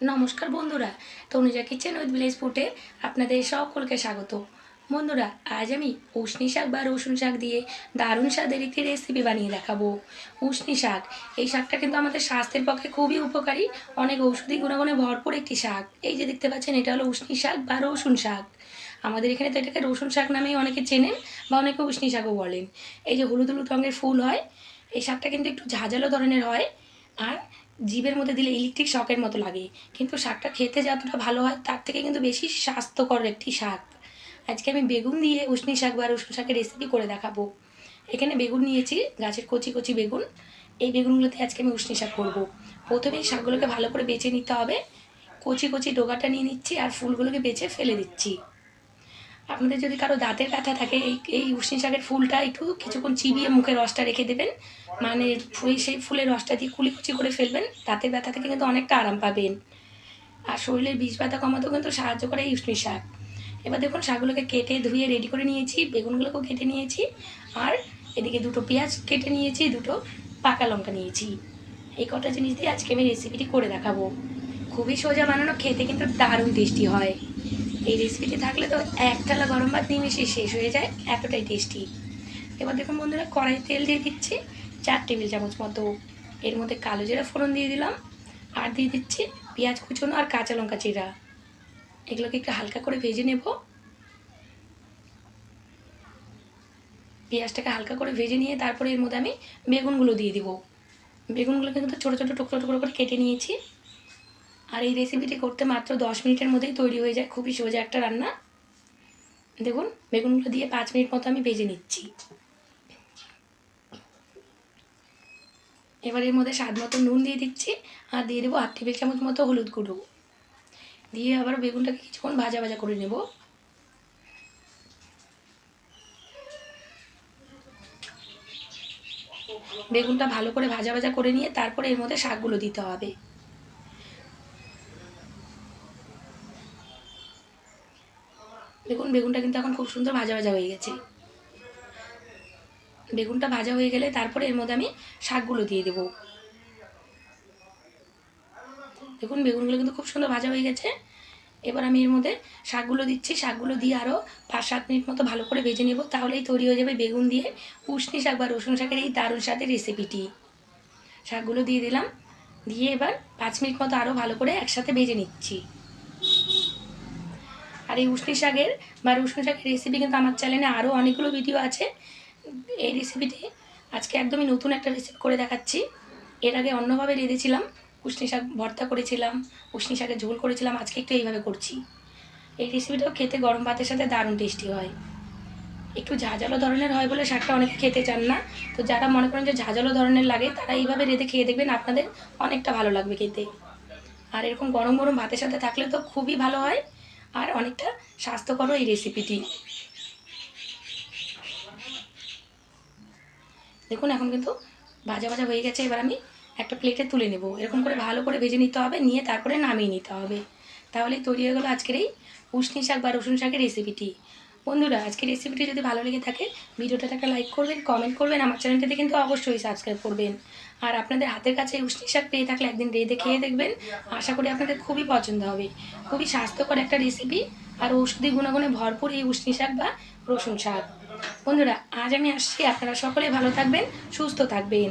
নমস্কার বন্ধুরা, Tanuja kitchen with village ফুটে আপনাদের সকলকে স্বাগত। বন্ধুরা, আজ আমি উষ্নি শাক বা রসুন শাক দিয়ে দারুণ স্বাদের একটি রেসিপি বানিয়ে দেখাবো। উষ্ণি শাক, এই শাকটা কিন্তু আমাদের স্বাস্থ্যের পক্ষে খুবই উপকারী। অনেক ঔষধি গুণাগুণে ভরপুর একটি শাক। এই যে দেখতে পাচ্ছেন, এটা হলো উষ্ণি শাক বা রসুন শাক। আমাদের এখানে তো এটাকে রসুন শাক নামেই অনেকে চেনেন বা অনেকে উষ্ণি শাকও বলেন। এই যে হলুদ হলুদ রঙের ফুল হয়, এই শাকটা কিন্তু একটু ঝাঁঝালো ধরনের হয়। আর জিভের মধ্যে দিলে ইলেকট্রিক শকের মতো লাগে। কিন্তু শাকটা খেতে যতটা ভালো হয়, তার থেকে কিন্তু বেশি স্বাস্থ্যকর একটি শাক। আজকে আমি বেগুন দিয়ে উষ্নি শাক বা উষ্ণ শাকের রেসিপি করে দেখাবো। এখানে বেগুন নিয়েছি, গাছের কচি কচি বেগুন। এই বেগুনগুলোতে আজকে আমি উষ্নি শাক করব। প্রথমে শাকগুলোকে ভালো করে বেছে নিতে হবে। কচি কচি ডোগাটা নিয়ে নিচ্ছি আর ফুলগুলোকে বেছে ফেলে দিচ্ছি। আপনাদের যদি কারও দাঁতের ব্যথা থাকে, এই এই উষ্নি শাকের ফুলটা একটু কিছুক্ষণ চিবিয়ে মুখে রসটা রেখে দেবেন। মানে সেই ফুলের রসটা দিয়ে কুলি কুচি করে ফেলবেন। দাঁতের ব্যথা থেকে কিন্তু অনেকটা আরাম পাবেন। আর শরীরের বিষ ব্যথা কমাতেও কিন্তু সাহায্য করে এই উষ্নি শাক। এবার দেখুন, শাকগুলোকে কেটে ধুয়ে রেডি করে নিয়েছি, বেগুনগুলোকেও কেটে নিয়েছি। আর এদিকে দুটো পেঁয়াজ কেটে নিয়েছি, দুটো পাকা লঙ্কা নিয়েছি। এই কটা জিনিস দিয়ে আজকে আমি রেসিপিটি করে দেখাবো। খুবই সোজা বানানো, খেতে কিন্তু দারুণ টেস্টি হয়। এই রেসিপিটি থাকলে তো এক থালা গরম ভাত নিমেষে শেষ হয়ে যায়, এতটাই টেস্টি এবার দেখুন বন্ধুরা কড়াই তেল দিয়ে দিচ্ছি চার টেবিল চামচ মতো। এর মধ্যে কালো জিরা ফোড়ন দিয়ে দিলাম আর দিয়ে দিচ্ছি পেঁয়াজ কুচোনো আর কাঁচা লঙ্কা চিরা। এগুলোকে একটু হালকা করে ভেজে নেব। পেঁয়াজটাকে হালকা করে ভেজে নিয়ে তারপরে এর মধ্যে আমি বেগুনগুলো দিয়ে দিব। বেগুনগুলোকে কিন্তু ছোটো ছোটো টুকরো টুকরো করে কেটে নিয়েছি। আর এই রেসিপিটি করতে মাত্র দশ মিনিটের মধ্যেই তৈরি হয়ে যায়। খুবই সোজা একটা রান্না। দেখুন, বেগুনগুলো দিয়ে পাঁচ মিনিট মতো আমি ভেজে নিচ্ছি। এবার এর মধ্যে স্বাদ মতো নুন দিয়ে দিচ্ছি আর দিয়ে দেবো আট টেবিল চামচ মতো হলুদ গুঁড়ো। দিয়ে আবার বেগুনটাকে কিছুক্ষণ ভাজা ভাজা করে নেব। বেগুনটা ভালো করে ভাজা ভাজা করে নিয়ে তারপরে এর মধ্যে শাকগুলো দিতে হবে। দেখুন, বেগুনটা কিন্তু এখন খুব সুন্দর ভাজা ভাজা হয়ে গেছে। বেগুনটা ভাজা হয়ে গেলে তারপরে এর মধ্যে আমি শাকগুলো দিয়ে দেবো। দেখুন, বেগুনগুলো কিন্তু খুব সুন্দর ভাজা হয়ে গেছে। এবার আমি এর মধ্যে শাকগুলো দিচ্ছি। শাকগুলো দিয়ে আরও পাঁচ সাত মিনিট মতো ভালো করে ভেজে নেব। তাহলেই তৈরি হয়ে যাবে বেগুন দিয়ে উষ্নি শাক বা রসুন শাকের এই দারুণ স্বাদের রেসিপিটি শাকগুলো দিয়ে দিলাম। দিয়ে এবার পাঁচ মিনিট মতো আরও ভালো করে একসাথে ভেজে নিচ্ছি। আর এই উষ্নি শাকের বা রসুন শাকের রেসিপি কিন্তু আমার চ্যানেলে আরও অনেকগুলো ভিডিও আছে। এই রেসিপিটি আজকে একদমই নতুন একটা রেসিপি করে দেখাচ্ছি। এর আগে অন্যভাবে রেঁধেছিলাম উষ্নি শাক ভর্তা করেছিলাম উষ্নি শাকের ঝোল করেছিলাম, আজকে একটু এইভাবে করছি। এই রেসিপিটাও খেতে গরম ভাতের সাথে দারুণ টেস্টি হয়। একটু ঝাঁঝালো ধরনের হয় বলে শাকটা অনেকে খেতে চান না। তো যারা মনে করেন যে ঝাঁঝালো ধরনের লাগে তারা এইভাবে রেঁধে খেয়ে দেখবেন, আপনাদের অনেকটা ভালো লাগবে খেতে। আর এরকম গরম গরম ভাতের সাথে থাকলে তো খুবই ভালো হয়। আর অনেকটা স্বাস্থ্যকরও এই রেসিপিটি দেখুন, এখন কিন্তু ভাজা ভাজা হয়ে গেছে। এবার আমি একটা প্লেটে তুলে নেব। এরকম করে ভালো করে ভেজে নিতে হবে, নিয়ে তারপরে নামিয়ে নিতে হবে। তাহলেই তৈরি হয়ে গেলো আজকের এই উষ্ণি শাক বা রসুন শাকের রেসিপিটি বন্ধুরা, আজকের রেসিপিটি যদি ভালো লেগে থাকে, ভিডিওটাতে একটা লাইক করবেন কমেন্ট করবেন, আমার চ্যানেলটাতে কিন্তু অবশ্যই সাবস্ক্রাইব করবেন। আর আপনাদের হাতের কাছে উষ্নি শাক পেয়ে থাকলে একদিন রেঁধে খেয়ে দেখবেন, আশা করি আপনাদের খুবই পছন্দ হবে। খুবই স্বাস্থ্যকর একটা রেসিপি আর ঔষধি গুণাগুণে ভরপুর এই উষ্নি শাক বা রসুন শাক। বন্ধুরা, আজ আমি আসছি, আপনারা সকলে ভালো থাকবেন, সুস্থ থাকবেন।